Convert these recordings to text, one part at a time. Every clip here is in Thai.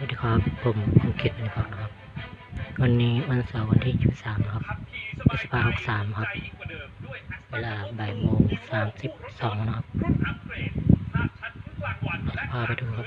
สวัสดีครับ ผมภูเก็ตเป็นของนะครับ วันนี้วันเสาร์วันที่ 23ครับพฤษภาคม63 ครับ เวลาบ่ายโมง32 นะครับพาไปดูครับ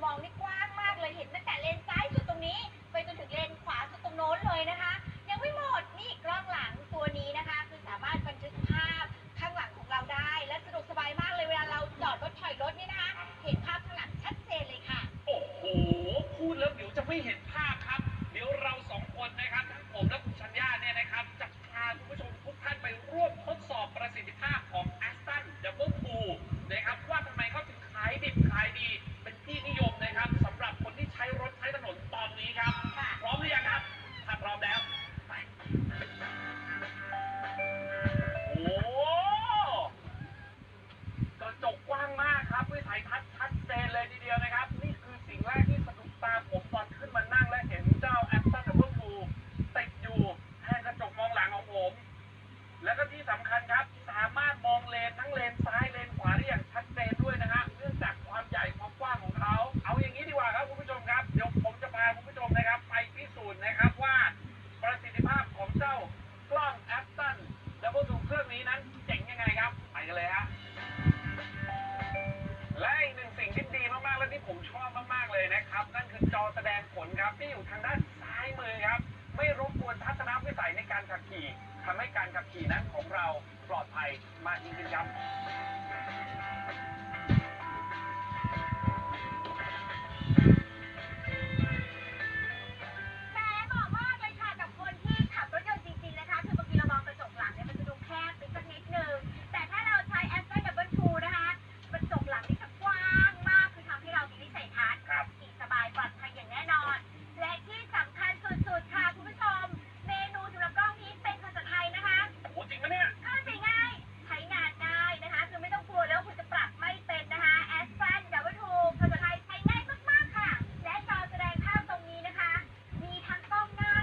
ยนะครับ นั่นคือจอแสดงผลครับที่อยู่ทางด้านซ้ายมือครับ ไม่รบกวนทัศนวิสัยในการขับขี่ทำให้การขับขี่นั้นของเราปลอดภัยมากยิ่งขึ้นครับ